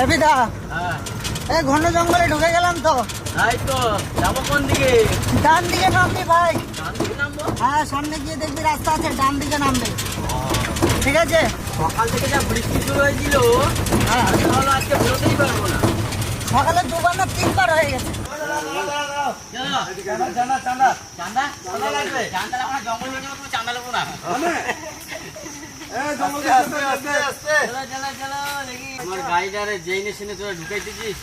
হ্যাপিদা হ্যাঁ এই ঘন জঙ্গলে ঢুকে গেলাম তো তাই তো যাব কোন দিকে ডান দিকে নামবি ভাই ডান দিকে নামবো হ্যাঁ সামনে গিয়ে দেখবি রাস্তা আছে ডান দিকে নামবে ঠিক আছে সকাল থেকে যা বৃষ্টি শুরু হয়েছিল হ্যাঁ আমি ভাবলাম আজকে বেরোতেই পারব না সকালে দুবার না তিনবার হয়ে গেছে চান্দা চান্দা চান্দা চান্দা লাগবে চান্দা লাগবে না জঙ্গল হয়ে চান্দা লাগবো আমার গাড়িটারে যেই নে সেনে তোরা ঢুকাই দিছিস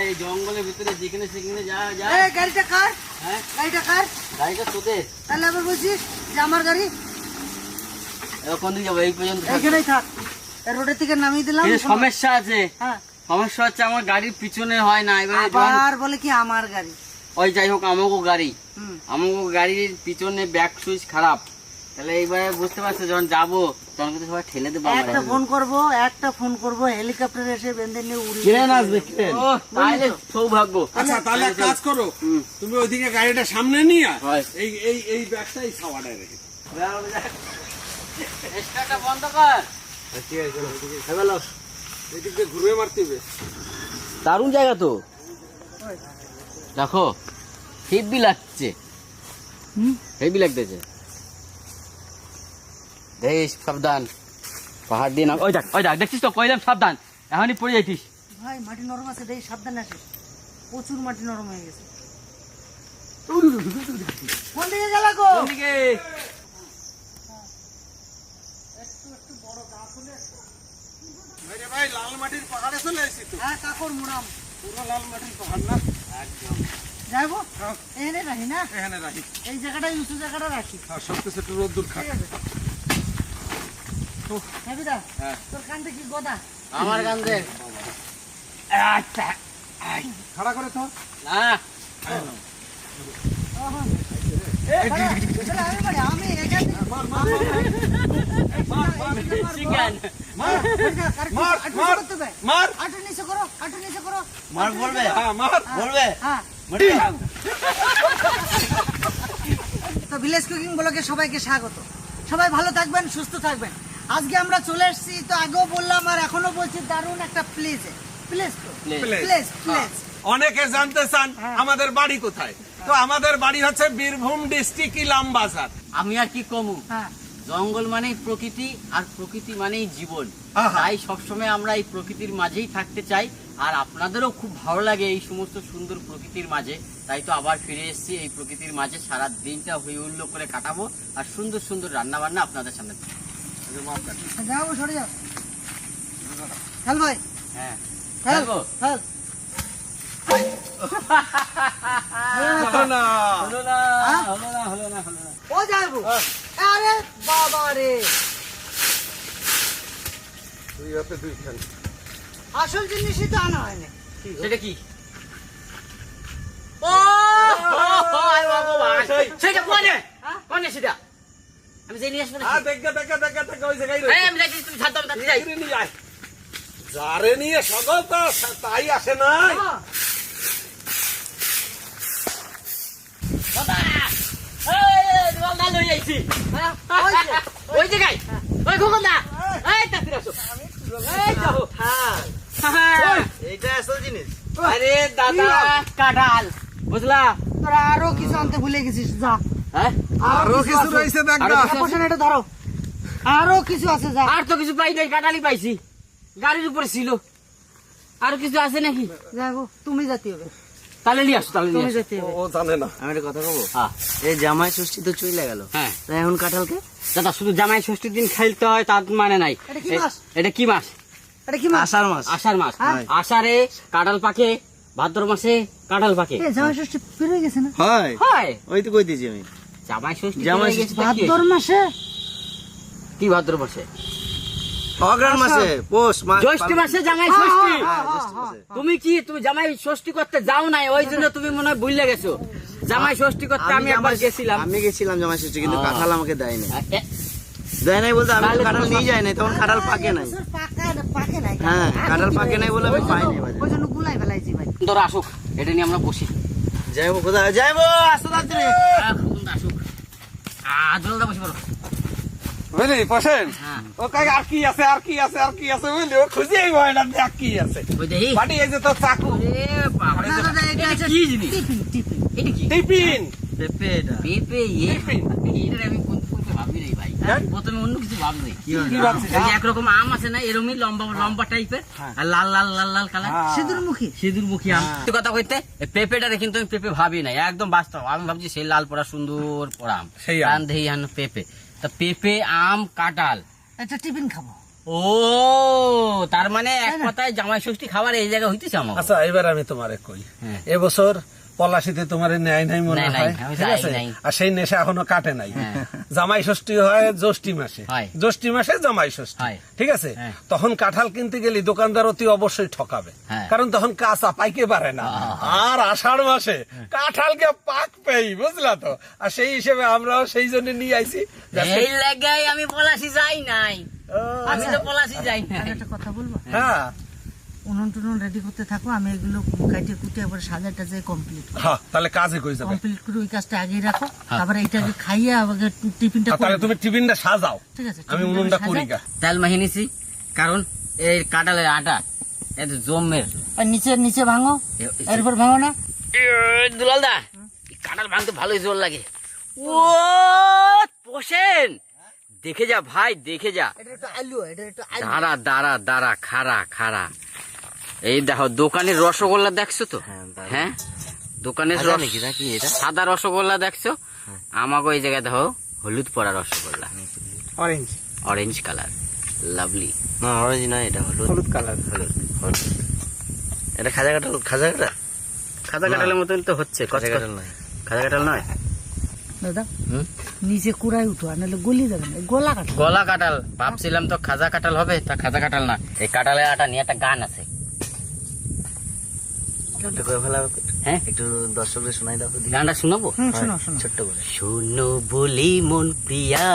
এই জঙ্গলের ভিতরে যেখানে সেখানে যা যা। গাড়িটা কার? হ্যাঁ? গাড়িটা কার? গাড়িটা তোদের। তাহলে আবার বলছিস যে আমার গাড়ি? কোন দিকে যাব এই পর্যন্ত থাকবে। এইখানেই থাক। রোডের থেকে নামিয়ে দিলাম। সমস্যা আছে। হ্যাঁ। সমস্যা হচ্ছে আমার গাড়ির পিছনে হয় না এবারে আবার বলে কি আমার গাড়ি? ওই যাই হোক আমাকে গাড়ি। আমাকে গাড়ির পিছনে ব্যাক সুইচ খারাপ। তাহলে এইবারে বুঝতে পারছ যখন যাব তখন কিন্তু সবাই ঠেলে দেবো একটা ফোন করব একটা ফোন করব হেলিকপ্টার এসে বেঁধে নিয়ে উড়িয়ে ট্রেন আসবে ট্রেন তাহলে সৌভাগ্য। আচ্ছা তাহলে এক কাজ করো তুমি ওইদিকে গাড়িটা সামনে নিয়ে এই এই এই ব্যাগটা এই রেখে এক্সট্রাটা বন্ধ কর। ঠিক আছে চলো চলো এদিক দিয়ে ঘুরে মারতে হবে। দারুণ জায়গা তো। দেখো হেভি লাগছে। হুম। হেভি লাগতেছে। দেখ সাবধান। পাহাড় দিয়ে নাম ওই দেখ ওই দেখ দেখছিস তো কইলাম সাবধান। এখনই পড়ে যাইতিস। ভাই মাটি নরম আছে দেই সাবধানে আছে। প্রচুর মাটি নরম হয়ে গেছে। কোন দিকে গেল গো? ওদিকে ভাই লাল মাটির পাহাড়ে চলে এসেছি তো হ্যাঁ কাকর মুরাম পুরো লাল মাটির পাহাড় না একদম যাইবো এনে রাখি না? এখানে রাখি। এই জায়গাটা উঁচু জায়গাটা রাখি। আর সব কিছু একটু রোদ্দুর খাক ঠিক আছে হ্যাঁ বিদা হ্যাঁ। তোর কি গদা? আমার আচ্ছা খাড়া করে তো। না। মার বলবে? মার। বলবে। তো ভিলেজ কুকিং ব্লগে সবাইকে স্বাগত। সবাই ভালো থাকবেন সুস্থ থাকবেন। আজকে আমরা চলে এসেছি তো আগেও বললাম আর এখনও বলছি দারুণ একটা প্লেসে প্লেস তো. প্লেস প্লেস অনেকে জানতে চান হ্যাঁ। আমাদের বাড়ি কোথায়। তো আমাদের বাড়ি হচ্ছে বীরভূম ডিস্ট্রিক্ট ইলাম বাজার। আমি আর কি কমু? হ্যাঁ। জঙ্গল মানেই প্রকৃতি আর প্রকৃতি মানেই জীবন। তাই সবসময় আমরা এই প্রকৃতির মাঝেই থাকতে চাই। আর আপনাদেরও খুব ভালো লাগে এই সমস্ত সুন্দর প্রকৃতির মাঝে। তাই তো আবার ফিরে এসেছি এই প্রকৃতির মাঝে। সারা দিনটা হই হুল্লো করে কাটাবো আর সুন্দর সুন্দর রান্না বান্না আপনাদের সামনে যাও সরে যাও। হ্যাল ভাই। হ্যাঁ। হ্যাল হ্যাল হলো না। হলো না? হলো না হলো না হলো না। ও যাব আরে বাবা রে। দুই হাতে দুই খান। আসল জিনিসই তো আনা হয়নি। সেটা কি? ও! সেটা কোনে? হ্যাঁ? কোনে সেটা? আমি যাই নিয়ে আসব আ, নাকি? দেখে, দেখে, দেখে, দেখে, ওই জায়গায় আমি যাচ্ছি তুমি ছাড় দাও তাড়াতাড়ি যাই। নিয়ে আয়। যারে নিয়ে সকল তো তাই আসে নাই। হ্যাঁ। বাবা! এই দোলনা লই আইছি হ্যাঁ, ওই জায়গায়। ওই খোকন দা এই তাড়াতাড়ি আসো। এই যাও। হ্যাঁ। এইটা আসল জিনিস। আরে দাদা কাঁঠাল। বুঝলা? তোরা আরও কিছু আনতে ভুলে গেছিস যা। আরও কিছু রয়েছে দেখ আরও না। কিছু- বসেন এটা ধরো। আরও কিছু আছে আর তো কিছু পাই নাই কাঁঠালই পাইছি। গাড়ির উপরে ছিল। আর কিছু আছে নাকি? যাব তুমি জাতি হবে। তাহলে নিয়ে আসো তাহলে তুমি যেতে ও জানে না। আমি একটা কথা কবো হ্যাঁ। এই জামাই ষষ্ঠী তো চলে গেল। হ্যাঁ। তাই এখন কাঁঠালকে? দাদা শুধু জামাই ষষ্ঠীর দিন খেলতে হয় তার মানে নাই। এটা কি মাস? এটা কি মাস? এটা কি মাস? আষাঢ় মাস। আষাঢ় মাস। হ্যাঁ। আষাঢ়ে কাঁঠাল পাকে ভাদ্র মাসে কাঁঠাল পাকে। জামাই ষষ্ঠী পেরে গেছে না? হয়। হয়। ওই তো কই দিয়েছি আমি। জামাই ষষ্ঠী জামাই ভাদ্র মাসে? কি ভাদ্র মাসে? অগ্রাণ মাসে পৌষ মাস জ্যৈষ্ঠ মাসে জামাই ষষ্ঠী। হ্যাঁ, জ্যৈষ্ঠ মাসে। তুমি কি তুমি জামাই ষষ্ঠী করতে যাও নাই? ওই জন্য তুমি মনে হয় ভুলে গেছো। জামাই ষষ্ঠী করতে আমি একবার গেছিলাম। আমি গেছিলাম জামাই ষষ্ঠী কিন্তু। কাঁঠাল আমাকে দেয় নাই। দেয় নাই বলতে আমি তো কাঁঠাল নিয়ে যাই নাই তখন কাঁঠাল পাকে নাই। নাই। হ্যাঁ কাঁঠাল পাকে নাই বলে আমি জন্য- বাজারে। ওই জন্য গুলাই ফেলাইছি ভাই। ধরো আসুক। এটা নিয়ে আমরা বসি। যাইবো কোথায়? যাইবো আসতো তাড়াতাড়ি আহ, খুকুন দা আসুক আহ জলদা বসে পড়ো। বুঝলি বসেন। হ্যাঁ। ও কাকে আর কি আছে আর কি আছে আর কি আছে? বুঝলি ও খুঁজে হয় না দেখ কি আছে। ওই এই যে তোর চাকু। Tiffin tiffin. টিফিন। জিনিস? টিফিন। টিফিন? টিফিন প্রথমে অন্য কিছু ভাবছি। কি ভাবছিস? ওই যে একরকম আম আছে না এরমই লম্বা লম্বা টাইপের আর লাল লাল লাল লাল কালার হ্যাঁ। সিঁদুরমুখী। সিঁদুরমুখী আম। কথা কইতে পেঁপেটারে কিন্তু আমি পেঁপে ভাবি নাই একদম বাস্তব। আমি ভাবছি সেই লাল পড়া সুন্দর পড়া আম। সেই আম। কারণ পেঁপে। তা পেঁপে আম কাঁঠাল। একটা টিফিন খাব। ও তার মানে এক কথায় জামাই ষষ্ঠী খাবার এই জায়গায় হইতেছে আমার আচ্ছা এবার আমি তোমারে কই। হ্যাঁ। এবছর পলাশিতে তোমার ন্যায় নাই মনে হয়? ঠিক আছে? আর সেই নেশা এখনও কাটে নাই। হ্যাঁ। জামাই ষষ্ঠী হয় জ্যৈষ্ঠী মাসে। জ্যৈষ্ঠী মাসে জামাই ষষ্ঠী। ঠিক আছে? হ্যাঁ। তখন কাঁঠাল কিনতে গেলে দোকানদার অতি অবশ্যই ঠকাবে। হ্যাঁ। কারণ তখন কাঁচা পাইকে পারে না। আর আষাঢ় মাসে কাঁঠালকে পাক পেই বুঝলা তো? আর সেই হিসেবে আমরাও সেই জন্য নিয়ে আইছি। যাতে- এই লাগাই আমি পলাশি যাই নাই। আমি তো পলাশি যাই নাই। একটা কথা বলব? হ্যাঁ। উনুন টুনুন রেডি করতে থাকো আমি এগুলো কাটিয়ে কুটিয়ে এবার সাজা টাজা কমপ্লিট হ্যাঁ তাহলে কাজে কই যাবে? কমপ্লিট করে ওই কাজটা আগেই রাখো। তারপরে এইটাকে খাইয়ে আমাকে টিফিনটা তাহলে তুমি টিফিনটা সাজাও। ঠিক আছে আমি উনুনটা করি গা। তেল মাখিয়ে নিছি কারণ এই আটা এত জমের। আর নিচে নিচে ভাঙো এরপর ভাঙো না। দুলাল দা কাঁঠাল ভাঙতে ভালোই জোর লাগে। ও পোষেন দেখে যা ভাই দেখে যা। এটা একটু আলু এটা একটু আলু। দাঁড়া দাঁড়া দাঁড়া খাড়া খাড়া। এই দেখো দোকানের রসগোল্লা দেখছ তো? হ্যাঁ, হ্যাঁ? দোকানের সাদা রস- নাকি? নাকি এটা? সাদা রসগোল্লা দেখছ? আমাকে ওই জায়গায় দেখো হলুদ পড়া rosogolla. Orange orange colour lovely না অরেঞ্জ নয় এটা হলুদ। হলুদ কালার হলুদ হলুদ। এটা খাজা কাঁঠাল খাজা কাঁঠাল খাজা কাঁঠালের মতন তো হচ্ছে খাজা। কাঁঠাল নয়। খাজা কাঁঠাল নয়? দাদা হুম? নিচে কুড়াই উঠো আর নাহলে গলি যাবে না। গোলা কাটা গলা কাঁঠাল ভাবছিলাম তো খাজা কাঁঠাল হবে তা খাজা কাঁঠাল না এই কাঁঠালের আটা নিয়ে একটা গান আছে। গানটা করে ফেলা হবে? হ্যাঁ? একটু দর্শকদের শোনাই দাও। গানটা শোনাবো? ছোট্ট করে। শোনো বলি মন প্রিয়া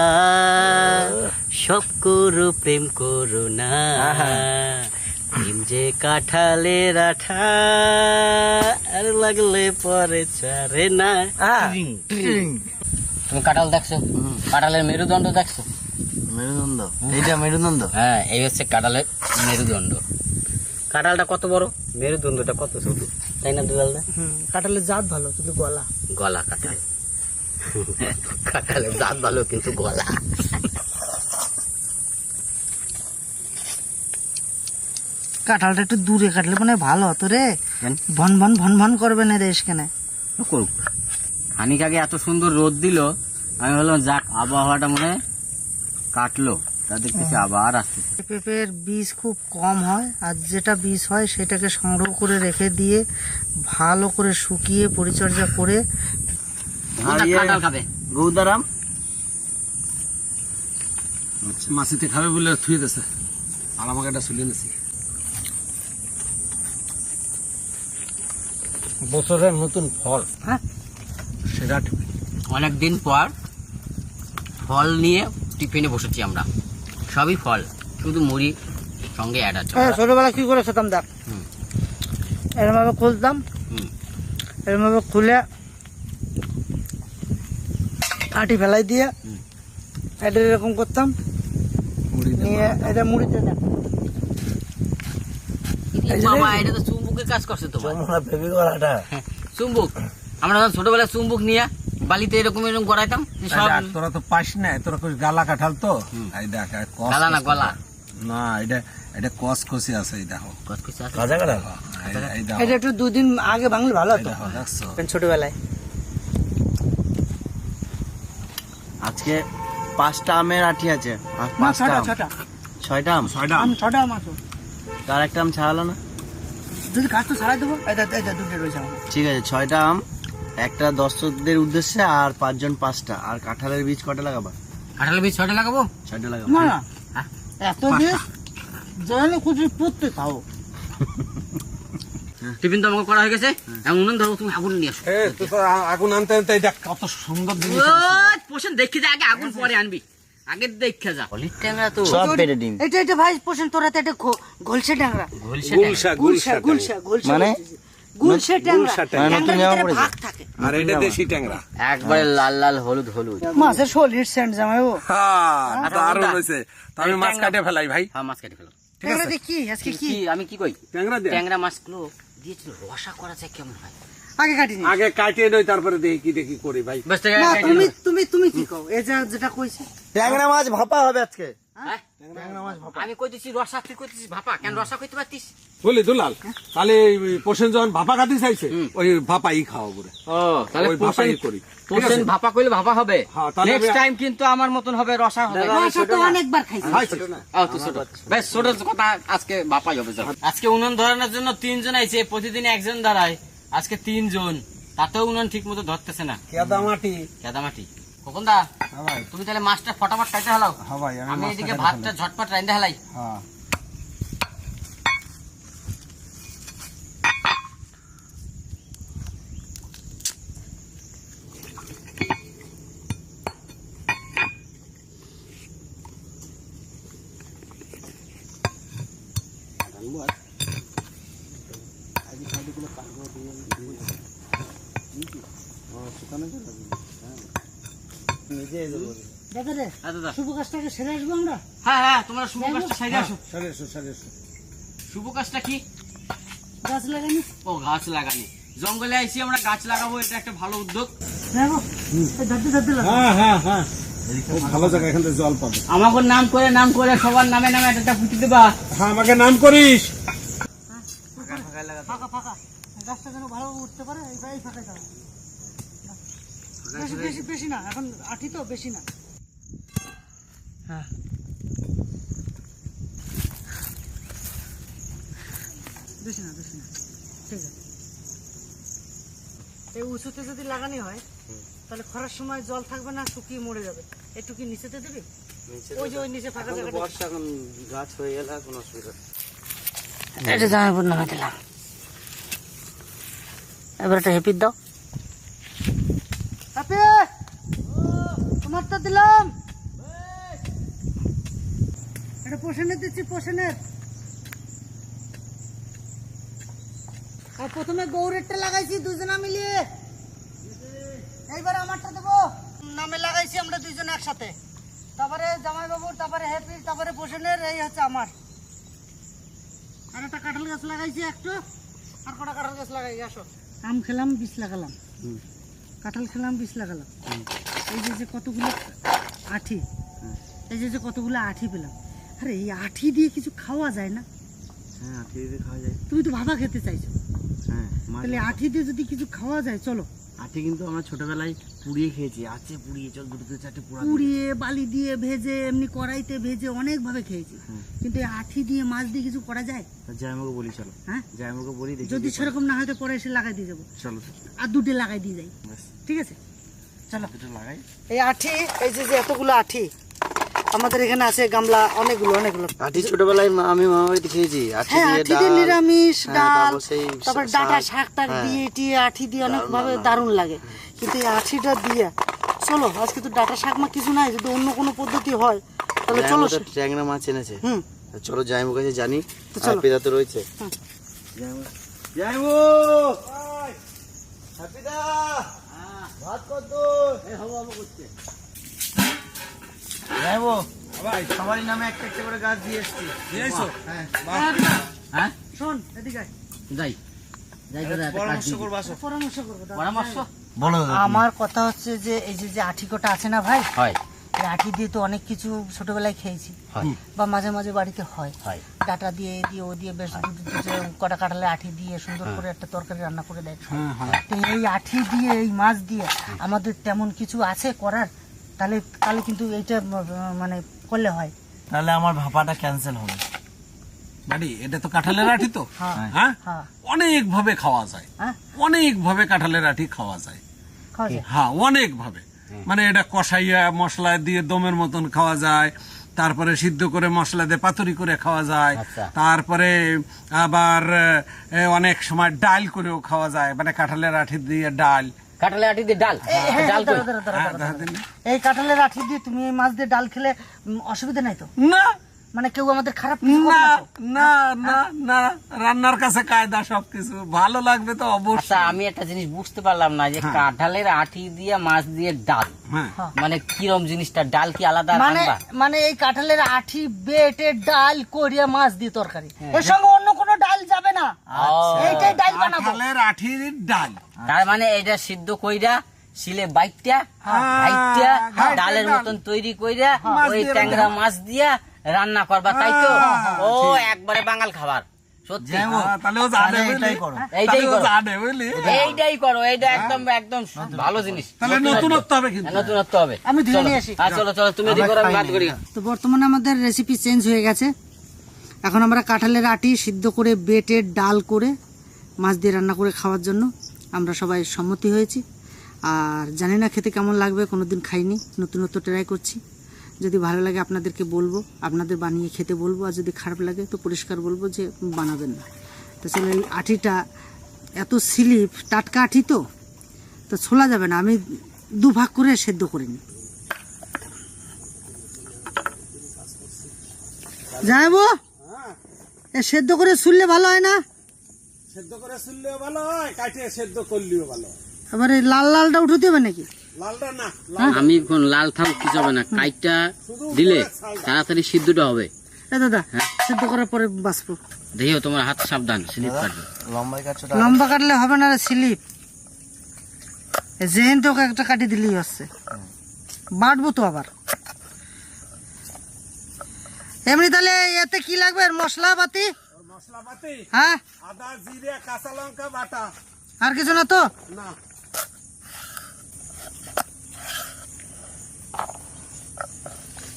সব করো প্রেম করো না। প্রেম যে কাঁঠালের আঠা আর লাগলে পরে ছাড়ে না। তুমি কাঁঠাল দেখছ? কাঁঠালের মেরুদণ্ড দেখছ? মেরুদণ্ড? এইটা মেরুদণ্ড? হ্যাঁ এই হচ্ছে কাঁঠালের মেরুদণ্ড। কাঁঠালটা কত বড়? মেরুদণ্ডটা কত ছোট? তাই না দুলালদা? হুম কাটালের জাত ভালো কিন্তু গলা। গলা কাঁঠাল। কাঁঠালের জাত ভালো কিন্তু গলা। কাঁঠালটা একটু দূরে কাটলে মানে ভালো হতো রে? ভন ভন ভন ভন করবে না রে এখানে করুক খানিক আগে এত সুন্দর রোদ দিল আমি বললাম যাক আবহাওয়াটা মনে কাটলো। তা দেখতেছি আবার আসতেছে। পেঁপের বীজ খুব কম হয় আর যেটা বীজ হয় সেটাকে সংগ্রহ করে রেখে দিয়ে ভালো করে শুকিয়ে পরিচর্যা করে আর ইয়ে- গৌদারাম মাসিতে খাবে বলে থুয়ে দিছে আর আমাকে এটা শুলিয়ে নিছি বছরের নতুন ফল। হ্যাঁ। সেটা অনেক দিন পর ফল নিয়ে টিফিনে বসেছি আমরা। সবই ফল শুধু মুড়ি সঙ্গে অ্যাড আছে। হ্যাঁ ছোটবেলা কি করে খেতাম দেখ। হুম। এরম ভাবে খুলতাম। হুম। এরম ভাবে খুলে আটি ফেলাই দিয়ে এটা এরকম করতাম। নিয়ে এটা মুড়িতে দেখ। বাবা এটা তো চুম্বুকের কাজ করছে তোমার। চমড়া চুম্বুক। আমরা যখন ছোটবেলায় চুম্বুক নিয়ে বালিতে এরকম এরকম গড়াইতাম সব তোরা তো পাস না তোরা কই গালা কাঁঠাল তো? এই দেখ কস গালা না, গলা। না এটা এটা আছে এই দেখো। আছে। এটা একটু দুদিন আগে ভাঙলে ভালো হতো। দেখছ? ছোটবেলায়। আজকে পাঁচটা আমের আঠি আছে। আর পাঁচটা ছটা আম। ছয়টা। আম? ছয়টা আম। ছটা আম আছে। তার একটা আম ছাড়ালো না? যদি কাজ তো ছাড়াই দেবো ঠিক আছে ছয়টা আম। একটা দর্শকদের উদ্দেশ্যে আর পাঁচজন পাঁচটা। আর কাঁঠালের বীজ কটা লাগাবা? কাঁঠালের বীজ ছয়টা লাগাবো? ছয়টা লাগাবো। না না। হ্যাঁ? এত বেশ যেন খুশি পড়তে খাও টিফিন তো আমাকে করা হয়ে গেছে। এখন উনুন ধরো তুমি আগুন নিয়ে আসো। আগুন আনতে আনতে কত সুন্দর জিনিস পোষণ দেখে যা আগে আগুন পরে আনবি। আগে দেখে যা। হলির ট্যাংরা তো। সব পেটে ডিম। এটা এটা ভাই পোষণ তোরা তো এটা ঘো- ট্যাংরা। মানে? গুলশে ট্যাংরা। গুলশা ট্যাংরা। মানে নতুন ট্যাংরার জামা ভিতরে পড়েছে? ভাগ থাকে। আর এটা দেশি ট্যাংরা। একবারে লাল লাল হলুদ হলুদ। মাছের সলিড সেন্ট জামাইবো হ্যাঁ দারুণ? আমি মাছ কাটে ফেলাই ভাই। হ্যাঁ মাছ কেটে ফেলো। ঠিক আছে। দেখি আজকে কি কি? আমি কি কই? ট্যাংরা দে। ট্যাংরা মাছগুলো দিয়েছিল রসা করা যায় কেমন হয়? আগে কাটিনি। আগে কাটিয়ে নই তারপরে দেখি কি দেখি করি ভাই। তুমি তুমি তুমি কি কও? এই যে যেটা কইছে। ট্যাংরা মাছ ভাপা হবে আজকে। হ্যাঁ? আমি কই রসা তুই কই ভাপা? কেন রসা কইতে পারতিস? বলি দুলাল তাহলে পোষণ যখন ভাপা খাতে চাইছে ওই ভাপাই খাওয়া করে ও তাহলে ভাপাই করি। পোষণ ভাপা কইলে ভাপা হবে। নেক্সট টাইম কিন্তু আমার মতন হবে রসা হবে। রসা তো অনেকবার খাইছি। খাইছি। ও, ছোট। বেশ ছোট কথা আজকে বাপাই হবে। আজকে উনুন ধরানোর জন্য তিনজন আইছে প্রতিদিন একজন দাঁড়ায় আজকে তিনজন। তাতেও উনুন ঠিক মতো ধরতেছে না। কেদা মাটি কেদামাটি। কখন দা? তুমি তাহলে মাছটা ফটাফট খাইতে হালাও। হ্যাঁ আমি এদিকে ভাতটা ঝটপট রাইন্দা হালাই। হ্যাঁ। দাদা রে হ্যাঁ শুভ কাজটাকে সেরে আসব আমরা? হ্যাঁ হ্যাঁ তোমরা শুভ কাজটা সাইডে আসো। সরে এসো সরে এসো। শুভ কাজটা কি? গাছ লাগানি। ও গাছ লাগানি। জঙ্গলে আইছি আমরা গাছ লাগাবো এটা একটা ভালো উদ্যোগ। হ্যাঁ হ্যাঁ হ্যাঁ। ভালো জায়গা এখান থেকে জল পাবে। আমাকে নাম করে নাম করে সবার নামে নামে একটা দেবা। হ্যাঁ আমাকে নাম করিস। ফাঁকা ফাঁকা গাছটা যেন ভালো উঠতে পারে এই যাও বেশি বেশি বেশি না। এখন আঠি তো বেশি না। হ্যাঁ বেশি না বেশি না। ঠিক আছে। এই উঁচুতে যদি লাগানি হয় তাহলে খরার সময় জল থাকবে না শুকিয়ে মরে যাবে। একটু কি নিচেতে দেবে? ওই যে ওই নিচে ফাঁকা জায়গাটা। বর্ষা এখন গাছ হয়ে গেলে কোনো অসুবিধা নেই। এটা জামাইপুর নামে দিলাম। এবার একটা হেপির দাও হ্যাপি তোমার তো দিলাম। এটা পোষণের দিচ্ছি পোষণের। আর প্রথমে গৌরেরটা লাগাইছি দুজনা মিলিয়ে। এইবার আমারটা দেবো। নামে লাগাইছি আমরা দুইজন একসাথে। তারপরে জামাইবাবুর তারপরে হ্যাপির তারপরে পোষণের এই হচ্ছে আমার। আর একটা কাঁঠাল গাছ লাগাইছি একটু। আর কটা কাঁঠাল গাছ লাগাই আসো। আম খেলাম বিষ লাগালাম। কাঁঠাল খেলাম বিষ লাগালাম। এই যে যে কতগুলো আঠি এই যে যে কতগুলো আঠি পেলাম। আরে এই আঠি দিয়ে কিছু খাওয়া যায় না? হ্যাঁ আঠি দিয়ে খাওয়া যায়। তুমি তো ভাবা খেতে চাইছো। হ্যাঁ তাহলে আঠি দিয়ে যদি কিছু খাওয়া যায় চলো। আঠি কিন্তু আমরা ছোটবেলায় পুড়িয়ে খেয়েছি। আছে পুড়িয়ে চল দুটো দুটো চারটে পোড়া পুড়িয়ে বালি দিয়ে ভেজে এমনি কড়াইতে ভেজে অনেকভাবে খেয়েছি। কিন্তু এই আঠি দিয়ে মাছ দিয়ে কিছু করা যায়? আমাকে বলি চলো। হ্যাঁ? আমাকে বলি দেখি যদি সেরকম না হয় তো পরে এসে লাগাই দিয়ে যাব। চলো। আর দুটো লাগাই দিয়ে যাই। ঠিক আছে? এই আঠি এই যে যে এতগুলো আঠি আমাদের এখানে আছে গামলা অনেকগুলো অনেকগুলো। আঠি ছোটবেলায় আমি মামা বাড়িতে খেয়েছি আঠি হ্যাঁ দিয়ে আঠি দিয়ে ডাল নিরামিষ হ্যাঁ, ডাল তারপর ডাটা শাক টাক হ্যাঁ। দিয়ে টিয়ে আঠি দিয়ে অনেক ভাবে দারুণ লাগে। কিন্তু এই আঠিটা দিয়ে চলো আজকে তো ডাটা শাক মা কিছু নাই যদি অন্য কোনো পদ্ধতি হয় তাহলে চলো ট্যাংরা মাছ এনেছে। হুম। চলো জাইমু কাছে জানি আর চলো। পেদা তো রয়েছে। জাইমু জাইমু ভাত কত এই হব হব করছে জাইমু ভাই সবারই নামে একটা একটা করে গাছ দিয়ে এসছি। হ্যাঁ। হ্যাঁ? শোন এদিকে যাই। পরামর্শ করব পরামর্শ বলো আমার কথা হচ্ছে যে এই যে আঠিকোটা আঠি আছে না ভাই? হয়। আঠি দিয়ে তো অনেক কিছু ছোটবেলায় খেয়েছি। বা মাঝে মাঝে বাড়িতে হয়। হয়। ডাটা দিয়ে দিয়ে ও দিয়ে বেশ দু- কটা কাটালে আঠি দিয়ে সুন্দর করে একটা তরকারি রান্না করে দেয়। তো এই আঠি দিয়ে এই মাছ দিয়ে আমাদের তেমন কিছু আছে করার? তাহলে তাহলে কিন্তু এইটা মানে করলে হয়। তাহলে আমার ভাপাটা ক্যান্সেল হবে। বাড়ি এটা তো কাঁঠালের আঠি তো? হ্যাঁ। হ্যাঁ? হ্যাঁ। অনেক ভাবে খাওয়া যায়। হ্যাঁ। অনেক ভাবে কাঁঠালের আঠি খাওয়া যায়। খাওয়া যায়। হ্যাঁ অনেক ভাবে মানে এটা কষাইয়া মশলা দিয়ে দমের মতন খাওয়া যায় তারপরে সিদ্ধ করে মশলা দিয়ে পাতুরি করে খাওয়া যায় আচ্ছা। তারপরে আবার অনেক সময় ডাল করেও খাওয়া যায় মানে কাঁঠালের আঠি দিয়ে ডাল। কাঁঠালের আঠি দিয়ে ডাল? হ্যাঁ, হ্যাঁ। এই কাঁঠালের আঠি দিয়ে তুমি এই মাছ দিয়ে ডাল খেলে অসুবিধা নাই তো? না। মানে কেউ আমাদের খারাপ না না না না না রান্নার কাছে কায়দা সবকিছু। ভালো লাগবে তো আচ্ছা অবশ্যই। আমি একটা জিনিস বুঝতে পারলাম না যে কাঁঠালের আঠি দিয়ে মাছ দিয়ে ডাল হ্যাঁ। মানে কিরম জিনিসটা? ডাল কি আলাদা মানে মানে এই কাঁঠালের আঠি বেটে ডাল করিয়া মাছ দিয়ে তরকারি। হ্যাঁ। এর সঙ্গে অন্য কোনো ডাল যাবে না। এইটাই ডাল বানাবো। কাঁঠালের আঠির ডাল। তার মানে এটা সিদ্ধ কইরা শিলে বাইটটা হ্যাঁ, হ্যাঁ, ডালের মতন তৈরি কইরা ওই ট্যাংরা মাছ দিয়া রান্না করবা তাই তো? হ্যাঁ, ও একবারে বাঙাল খাবার। সত্যি। হ্যাঁ, তাহলে ও। এইটাই করো। এইটা একদম একদম ভালো জিনিস। নতুনত্ব হবে হ্যাঁ, নতুনত্ব হবে। আমি ধুয়ে নিয়ে আসি। হ্যাঁ, চলো চলো তুমি এদিকে করো আমি ভাত করি। তো বর্তমানে আমাদের রেসিপি চেঞ্জ হয়ে গেছে। এখন আমরা কাঁঠালের আটি সিদ্ধ করে বেটে ডাল করে মাছ দিয়ে রান্না করে খাওয়ার জন্য আমরা সবাই সম্মতি হয়েছি। আর জানি না খেতে কেমন লাগবে কোনোদিন খাইনি। নতুনত্ব ট্রাই করছি। যদি ভালো লাগে আপনাদেরকে বলব আপনাদের বানিয়ে খেতে বলব আর যদি খারাপ লাগে তো পরিষ্কার বলব যে বানাবেন না। তো চলো এই আঠিটা এত স্লিপ টাটকা আঠি তো? তো ছোলা যাবে না আমি দু ভাগ করে সেদ্ধ করে নিই। যাইবো এ সেদ্ধ করে শুনলে ভালো হয় না? সেদ্ধ করে শুনলেও ভালো হয় কাটিয়ে সেদ্ধ করলেও ভালো এবার এই লাল লালটা উঠতে হবে নাকি? লালটা না আমি কোন লাল থাম কিছু হবে না। কাইটটা দিলে তাড়াতাড়ি সিদ্ধটা হবে। এ দাদা সেদ্ধ করার পরে বাঁচবো। দেখিও তোমার হাত সাবধান স্লিপ কাটবে। লম্বাই কাটছো লম্বা কাটলে হবে না রে স্লিপ। জেন তোকে একটা কাটি দিলেই হচ্ছে। বাটবো তো আবার। এমনি তাহলে এতে কি লাগবে? এর মশলা পাতি মশলাপাতি? হ্যাঁ। আদা জিরে কাঁচা লঙ্কা বাটা। আর কিছু না তো? না।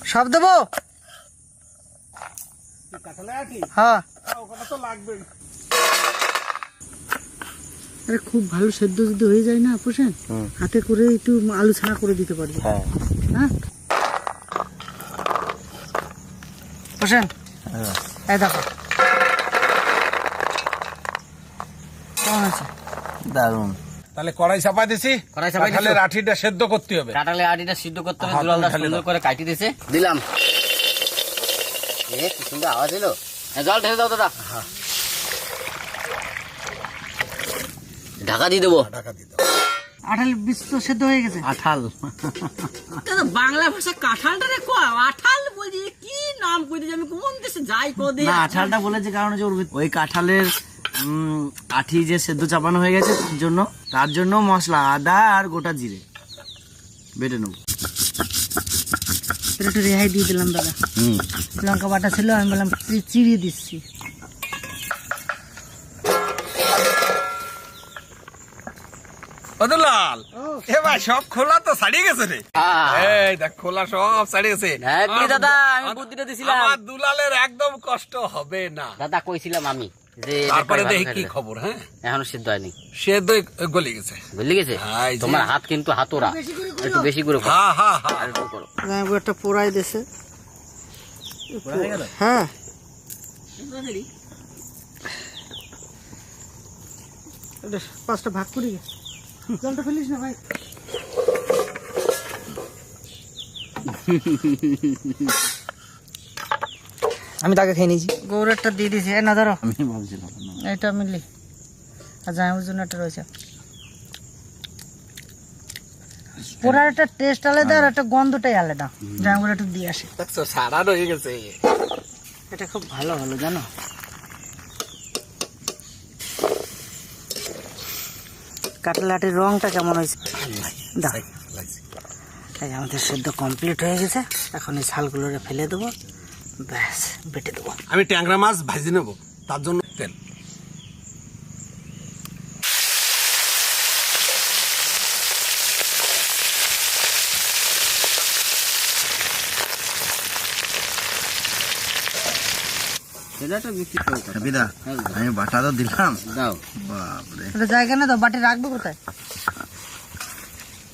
সব দেবো? হ্যাঁ। আরে খুব ভালো সেদ্ধ যদি হয়ে যায় না পোষেন হাতে করে একটু আলু ছাড়া করে দিতে পারবে। হ্যাঁ। হ্যাঁ? পোষেন এই দেখো। কেমন আছে দারুণ তাহলে কড়াই চাপা দিছি কড়াই চাপাই দিছো? কাঁঠালের আঠিটা সেদ্ধ করতে হবে। কাঁঠালে আটিটা সিদ্ধ করতে হবে হাত দুলালদা ঢালে সুন্দর করে কাটি দিছে। দিলাম। এ কি সুন্দর আওয়াজ এলো। হ্যাঁ, জল ঢেলে দাও দাদা। ঢাকা দিয়ে দেবো। ঢাকা দিতে আঠাল বীজ তো সেদ্ধ হয়ে গেছে। আঠাল। বাংলা ভাষা কাঁঠালটা রে কো আঠাল বলছি কি নাম কই দিছি আমি কোন দেশে যাই কো দে না আঠালটা বলেছে কারণ হচ্ছে ওর ওই কাঁঠালের আঠি যে সেদ্ধ চাপানো হয়ে গেছে তার জন্য তার জন্য মশলা আদা আর গোটা জিরে। বেটে নেব। একটু রেহাই দিয়ে দিলাম দাদা। লঙ্কা বাটা ছিল আমি বললাম চিড়িয়ে দিচ্ছি। লাল এ ভাই সব খোলা তো ছাড়িয়ে গেছে রে। এই দেখ খোলা সব ছাড়িয়ে গেছে। হ্যাঁ, দাদা, আমি বুদ্ধিটা দিছিলাম। আমার দুলালের একদম কষ্ট হবে না। দাদা কইছিলাম আমি। তারপরে দেখি কি খবর হ্যাঁ? এখনও সিদ্ধ হয়নি। সে দই গলে গেছে। বুঝলি গেছে? হ্যাঁ, তোমার হাত কিন্তু হাতোরা একটু বেশি করে হ্যাঁ হ্যাঁ হ্যাঁ। আর করো। একটা পোড়াই দেছে হ্যাঁ পাঁচটা ভাগ করি। জলটা ফেলিস না ভাই। আমি তাকে খেয়ে নিয়েছি। গৌরেরটা দিয়ে দিয়েছি। এ না ধরো। আমি ভাবছিলাম এটা মিলি আর জামাইয়ের জন্য একটা রয়েছে। পোড়ার একটা টেস্ট আলাদা আর একটা গন্ধটাই আলাদা। জামাইগুলো একটু দিয়ে আসে। সারা রয়ে গেছে। এটা খুব ভালো হলো জানো? কাটলাটির রংটা কেমন হয়েছে? দাও। এই আমাদের সেদ্ধ কমপ্লিট হয়ে গেছে। এখন এই ছালগুলোরে ফেলে দেবো। ব্যাস বেটে দেবো আমি ট্যাংরা মাছ ভাজি নেব তার জন্য তেল এটা একটা মিষ্টি চৌকা বিদা আমি বাটা তো দিলাম দাও বাপরে এটা জায়গা না তো বাটি রাখব কোথায়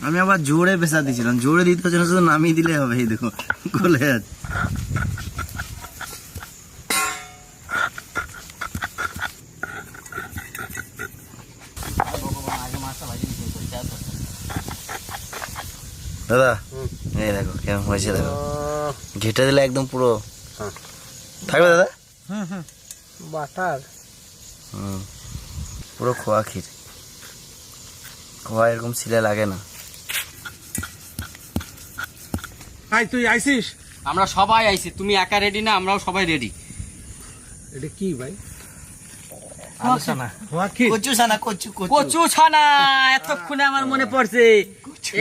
আমি আবার জোরে পেশা দিয়েছিলাম জোরে দিতে হচ্ছে না শুধু নামিয়ে দিলে হবে এই দেখো গলে যাচ্ছে দাদা? এই দেখো কেমন হয়েছে দেখো। ঘেটে দিলে একদম পুরো। থাকবে দাদা? হুম হুম। বাটার। হুম। পুরো খোয়া ক্ষীর। খোয়া এরকম ছিলে লাগে না। আই তুই আইসিস? আমরা সবাই আইছি তুমি একা রেডি না আমরাও সবাই রেডি এটা কি ভাই? কচু সানা কচু কচু। ছানা এতক্ষণে আমার মনে পড়ছে।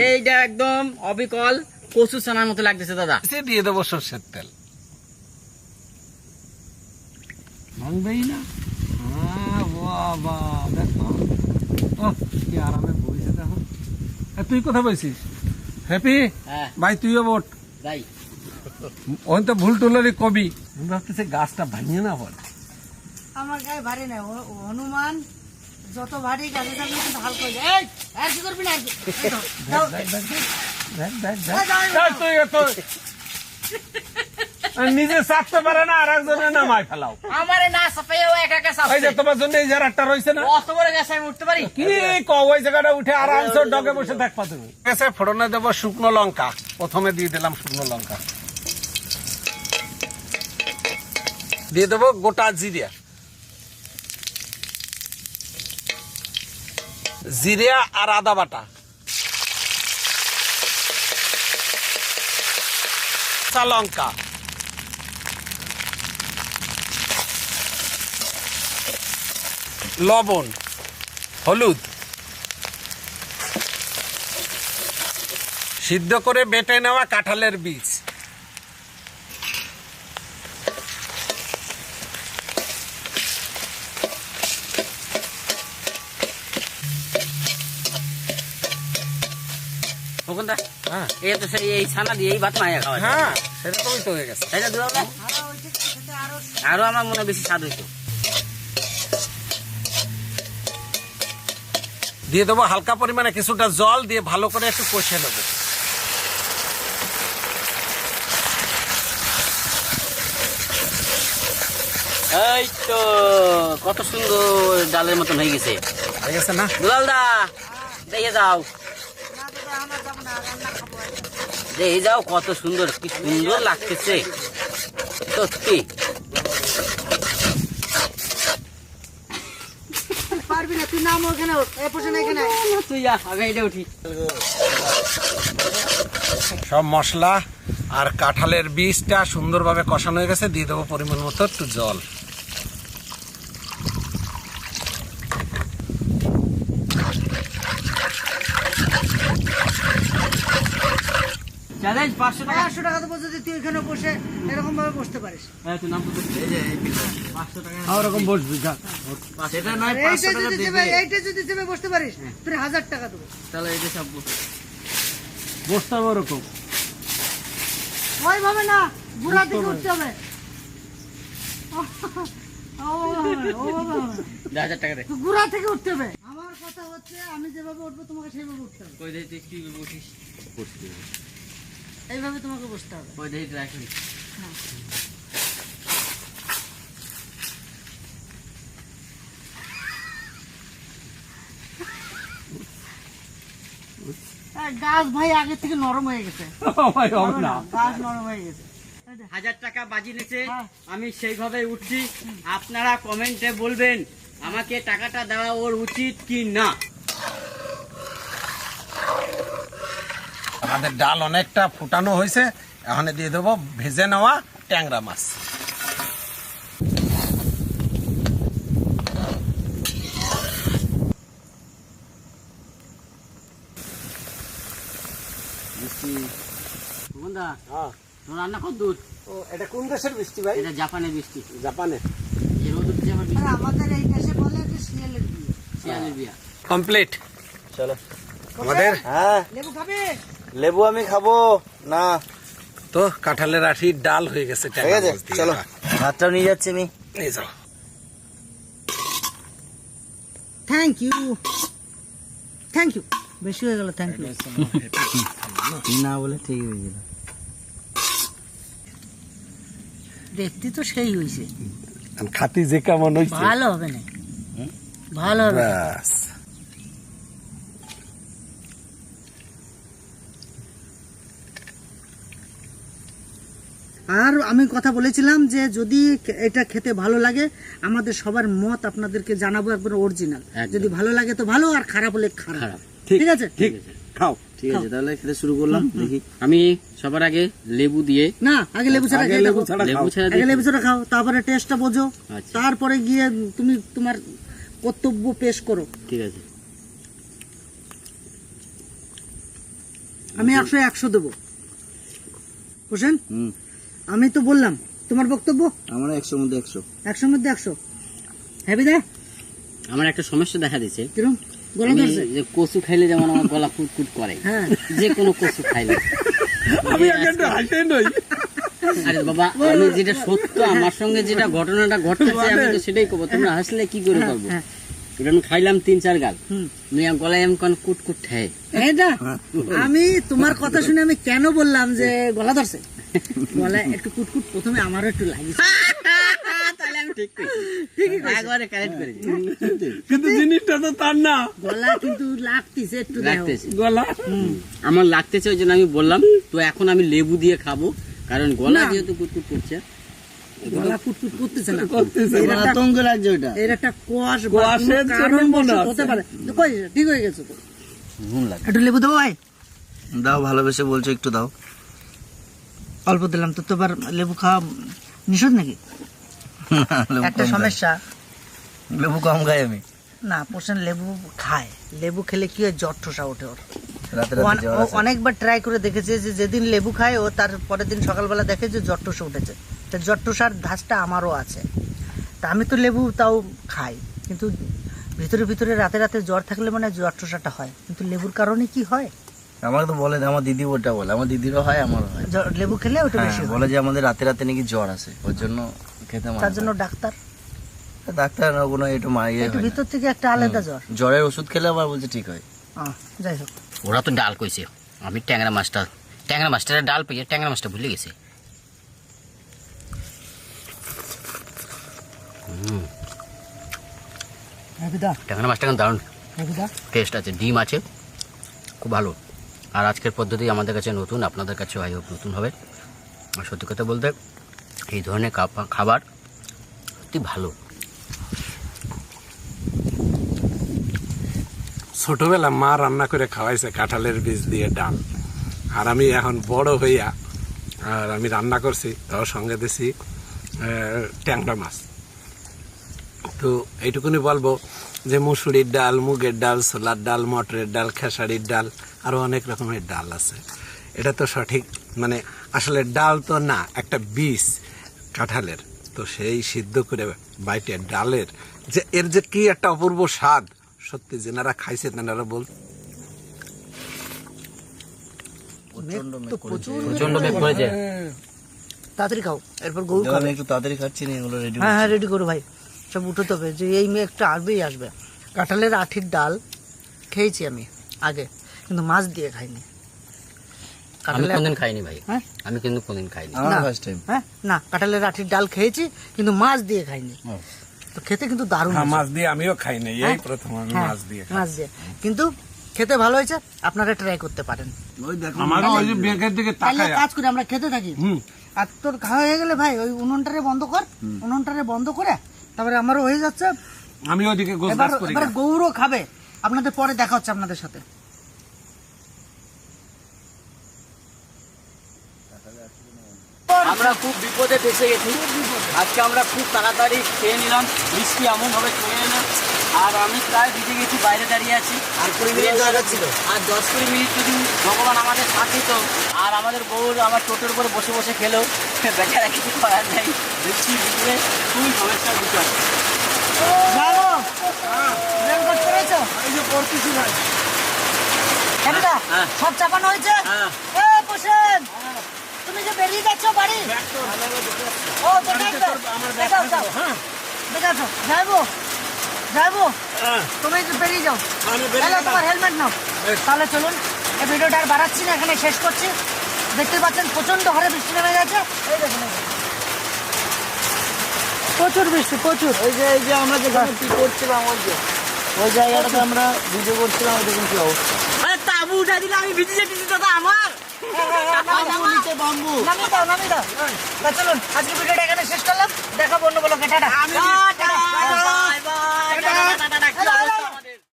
এইটা একদম অবিকল কচু ছানার মতো লাগতেছে দাদা। এতে দিয়ে দেবো সর্ষের তেল। ভাঙবেই না। দেখো। ওহ, কি আরামে বইছে দেখো। তুই কথা বলছিস হ্যাপি হ্যাঁ। ভাই তুইও বট। যাই। ওই তো ভুল টুলারি কবি। ভাবতেছি গাছটা ভাঙিয়ে না বল। আমার গায়ে ভারী নাই। হনুমান যত ভারী গাছে থাকবে কিন্তু হালকা হয়ে যায় এই, আর কি করবি না আর কি? নিজে চাপতে পারে না আর একজনের নামায় ফেলাও। আমারে না সাপাইও একা একা এই যে তোমার জন্য এই জায়গাটা রয়েছে না? অত বড় গেছে আমি উঠতে পারি? কি কও ওই জায়গাটা উঠে আরামসে ডগে বসে থাকবা তুমি। এসে ফোড়নে দেবো শুকনো লঙ্কা। প্রথমে দিয়ে দিলাম শুকনো লঙ্কা। দিয়ে দেবো গোটা জিরিয়া জিরিয়া আর আদা বাটা। কাঁচা লঙ্কা। লবণ হলুদ। সিদ্ধ করে বেটে নেওয়া কাঁঠালের বীজ। মুকুন্দা হ্যাঁ। এই তো সেই এই ছানা দিয়ে এই ভাত মায়া খাওয়া। হ্যাঁ। সেরকমই তো হয়ে গেছে। তাই না দুলাল আরও আমার মনে বেশি স্বাদ হইতো। দিয়ে দেবো হালকা পরিমাণে কিছুটা জল দিয়ে ভালো করে একটু কষে নেব। এই তো কত সুন্দর ডালের মতন হয়ে গেছে। হয়ে গেছে না? দুলাল দা দেখে যাও না তো আমরা যাব না রান্না খাব আর কি। দেখে যাও কত সুন্দর কি সুন্দর লাগতেছে। সত্যি। পারবি না তুই নাম ওখানে এখানে তুই যা আগে এটা উঠি। সব মশলা আর কাঁঠালের বীজটা সুন্দরভাবে কষানো হয়ে গেছে দিয়ে দেবো পরিমাণ মতো একটু জল। পাঁচশো টাকা পাঁচশো টাকা দেবো যদি তুই এখানে বসে এরকম ভাবে বসতে পারিস হ্যাঁ তুই নাম তো পাঁচশো টাকা ওরকম বসবি যা সেটা নয় এইটা যদি দেবে এইটা যদি বসতে পারিস তুই হাজার টাকা দেবো তাহলে এটা সব বসতে হবে ওরকম ওইভাবে না বুড়া থেকে উঠতে হবে হাজার টাকা দে গুড়া থেকে উঠতে হবে আমার কথা হচ্ছে আমি যেভাবে উঠবো তোমাকে সেইভাবে উঠতে হবে কই তুই কি বসিস এইভাবে তোমাকে বসতে হবে। কই দেই ট্রাই করি গাছ ভাই আগে থেকে নরম হয়ে গেছে। গাছ নরম হয়ে গেছে। হাজার টাকা বাজি নেছে হ্যাঁ। আমি সেইভাবে উঠছি। আপনারা কমেন্টে বলবেন আমাকে টাকাটা দেওয়া ওর উচিত কি না? আমাদের ডাল অনেকটা ফুটানো হয়েছে। এখানে দিয়ে দেবো ভেজে নেওয়া ট্যাংরা মাছ। রান্না কত দূর? এটা কোন দেশের বৃষ্টি ভাই? এটা জাপানের বৃষ্টি জাপানে এই আমাদের দেশে বলে যে শিয়ালের বিয়ে। শিয়ালের বিয়া। কমপ্লিট চলো। আমাদের? হ্যাঁ লেবু খাবে? লেবু আমি খাব। না। তো কাঁঠালের আঠির ডাল হয়ে গেছে ঠিক আছে চলো। ভাতটাও নিয়ে যাচ্ছি আমি। নিয়ে যাও। থ্যাংক ইউ থ্যাংক ইউ বেশি হয়ে গেল থ্যাংক ইউ না বলে ঠিক হয়ে গেল। দেখতে তো সেই হয়েছে খাতি যে কেমন হয়েছে ভালো হবে না। ভালো হবে। আর আমি কথা বলেছিলাম যে যদি এটা খেতে ভালো লাগে আমাদের সবার মত আপনাদেরকে জানাব একবার অরিজিনাল যদি ভালো লাগে তো ভালো আর খারাপ হলে খারাপ। ঠিক আছে? ঠিক। খাও। ঠিক আছে তাহলে খেতে শুরু করলাম দেখি। আমি সবার আগে লেবু দিয়ে না আগে লেবু ছাড়া লেবু ছাড়া লেবু ছাড়া আগে লেবু ছাড়া খাও। তারপরে টেস্টটা বোঝো। আচ্ছা। তারপরে গিয়ে তুমি তোমার কর্তব্য পেশ করো। ঠিক আছে। আমি একশো একশো দেবো। হুম। আমি তো বললাম তোমার বক্তব্য? আমার একশোর মধ্যে একশো। একশোর মধ্যে একশো। হ্যাঁ দা আমার একটা সমস্যা দেখা দিচ্ছে কিরম? গলা ধরছে? যে কচু খাইলে যেমন আমার গলা কুটকুট করে হ্যাঁ। যে কোনো কচু খাইলে। আমি আগে একটু হাসে নই। আরে বাবা আমি যেটা সত্য আমার সঙ্গে যেটা ঘটনাটা ঘটতেছে আমি তো সেটাই করব। তোমরা হাসলে কি করে করব? হ্যাঁ। আমি খাইলাম তিন চার গাল। আমার গলায় এমন কোন কুটকুট ঠায়। এইটা আমি তোমার কথা শুনে আমি কেন বললাম যে গলা ধরছে? গলায় একটু কুটকুট প্রথমে আমারও একটু লাগিছে তাহলে আমি ঠিক করেছি একবারে কারেক্ট করেছি কিন্তু জিনিসটা তো তার না। গলা কিন্তু লাগতিছে একটু লাগতেছে। গলা? আমার লাগতেছে ওই জন্য আমি বললাম তো এখন আমি লেবু দিয়ে খাব। কারণ গলা যেহেতু কুটকুট করছে গলা কুটকুট করতেছে না। করতেছে এর আতঙ্ক লাগছে ওটা। এর একটা কোয়াশ কোয়াশের কোনো মনে হতে পারে। কই ঠিক হয়ে গেছে তো। নুন লাগে একটু লেবু দেবো ভাই? দাও ভালোবেসে বলছো একটু দাও। অল্প দিলাম তো তোবার লেবু খাওয়া নিষেধ নাকি? একটা সমস্যা। লেবু কম খাই আমি। না পোষণ লেবু খায়। লেবু খেলে কি হয় জ্বর ঠোসা ওঠে ওর। অনেকবার ট্রাই করে দেখেছে যে যেদিন লেবু খায় ও তার পরের দিন সকালবেলা দেখে যে জ্বর ঠোসা উঠেছে। তো জ্বর ঠোসার ধাঁচটা আমারও আছে। তা আমি তো লেবু তাও খাই। কিন্তু ভিতরে ভিতরে রাতে রাতে জ্বর থাকলে মানে জ্বর ঠোসাটা হয়। কিন্তু লেবুর কারণে কি হয়? আমাকে তো বলে আমার দিদি ওটা বলে। আমার দিদিরও হয় আমারও হয়। লেবু খেলে ওটা হ্যাঁ, বেশি হয়। বলে যে আমাদের রাতে রাতে নাকি জ্বর আসে। ওর জন্য খেতে মানা তার জন্য করে। ডাক্তার ডাক্তার না কোনো একটু মারিয়ে একটু ভিতর থেকে একটা আলাদা জ্বর। জ্বরের ওষুধ খেলে আবার বলছে ঠিক হয়। আহ, যাই হোক। ওরা তো ডাল কইছে। আমি ট্যাংরা মাছটা ট্যাংরা মাছটার ডাল পেয়ে ট্যাংরা মাছটা ভুলে গেছে। রবিদা। ট্যাংরা মাছটা কিন্তু দারুণ। টেস্ট আছে ডিম আছে। খুব ভালো। আর আজকের পদ্ধতি আমাদের কাছে নতুন, আপনাদের কাছে আই হোপ নতুন হবে। আর সত্যি কথা বলতে, এই ধরনের খাবার সত্যি ভালো। ছোটবেলা মা রান্না করে খাওয়াইছে কাঁঠালের বীজ দিয়ে ডাল। আর আমি এখন বড় হইয়া, আর আমি রান্না করছি, তার সঙ্গে দিছি ট্যাংরা মাছ। তো এইটুকুনি বলব যে মুসুরির ডাল, মুগের ডাল, ছোলার ডাল, মটরের ডাল, খেসারির ডাল আরও অনেক রকমের ডাল আছে। এটা তো সঠিক মানে আসলে ডাল তো না একটা বীজ কাঁঠালের। তো সেই সিদ্ধ করে বাইটে ডালের যে এর যে কি একটা অপূর্ব স্বাদ সত্যি যেনারা খাইছে তেনারা বল তাড়াতাড়ি খাও এরপর গরু খাবে। একটু তাড়াতাড়ি খাচ্ছি না এগুলো রেডি হ্যাঁ হ্যাঁ রেডি করো ভাই সব উঠোতে হবে। যে এই আসবেই আসবে। কাঁঠালের আঠির ডাল খেয়েছি আমি আগে। কিন্তু মাছ দিয়ে খাইনি। আমি কোনদিন খাইনি ভাই। হ্যাঁ? আমি কিন্তু কোনদিন খাইনি। না। হ্যাঁ? না কাঁঠালের আঠির ডাল খেয়েছি কিন্তু মাছ দিয়ে খাইনি। তো খেতে কিন্তু দারুণ হ্যাঁ মাছ দিয়ে আমিও এই? প্রথম আমি মাছ দিয়ে মাছ দিয়ে। কিন্তু খেতে ভালো হয়েছে আপনারা ট্রাই করতে পারেন। ওই দেখো আমারও ওই যে মেঘের দিকে তাকায়। কাজ করে আমরা খেতে থাকি। হুম। আর তোর খাওয়া হয়ে গেলে ভাই ওই উনুনটারে বন্ধ কর। উনুনটারে বন্ধ করে তারপরে আমারও হয়ে যাচ্ছে। আমি করি। এবার গৌরও খাবে। আপনাদের পরে দেখা হচ্ছে আপনাদের সাথে। আমরা খুব বিপদে ফেসে গেছি। আজকে আমরা খুব তাড়াতাড়ি খেয়ে নিলাম। বৃষ্টি এমন ভাবে চলে এলো। আর আমি প্রায় ভিজে গেছি বাইরে দাঁড়িয়ে আছি। আর কুড়ি মিনিট দরকার ছিল। আর দশ কুড়ি মিনিট যদি ভগবান আমাদের সাথ দিত আর আমাদের বউ আমার টোটোর উপরে বসে বসে খেলো। বেচারা কিছু করার নেই। বৃষ্টি ভিজে খুবই সমস্যার বিষয়। হ্যাঁ হ্যাঁ। সব চাপানো হয়েছে? হ্যাঁ। তুমি যে বেরিয়ে যাচ্ছ বাড়ি? ও হ্যাঁ। যাইবো। যাইবো। হ্যাঁ, তুমি বেরিয়ে যাও। তাহলে তোমার হেলমেট নাও। তাহলে চলুন এই ভিডিওটা আর বাড়াচ্ছি না এখানে শেষ করছি। দেখতে পাচ্ছেন প্রচণ্ড হারে বৃষ্টি নেমে গেছে। এই দেখুন প্রচুর বৃষ্টি প্রচুর। ওই যে এই যে আমরা যেখানে কি করছিলাম ওই যে ওই জায়গাটাতে আমরা ভিডিও করছিলাম ওই দেখুন কি অবস্থা। আরে তাবু উঠা দিলে আমি ভিজে দাদা আমার। নামিয়ে দাও নামিয়ে দাও। চলুন আজকে ভিডিওটা এখানে শেষ করলাম। দেখাবো অন্য বলো টাটা।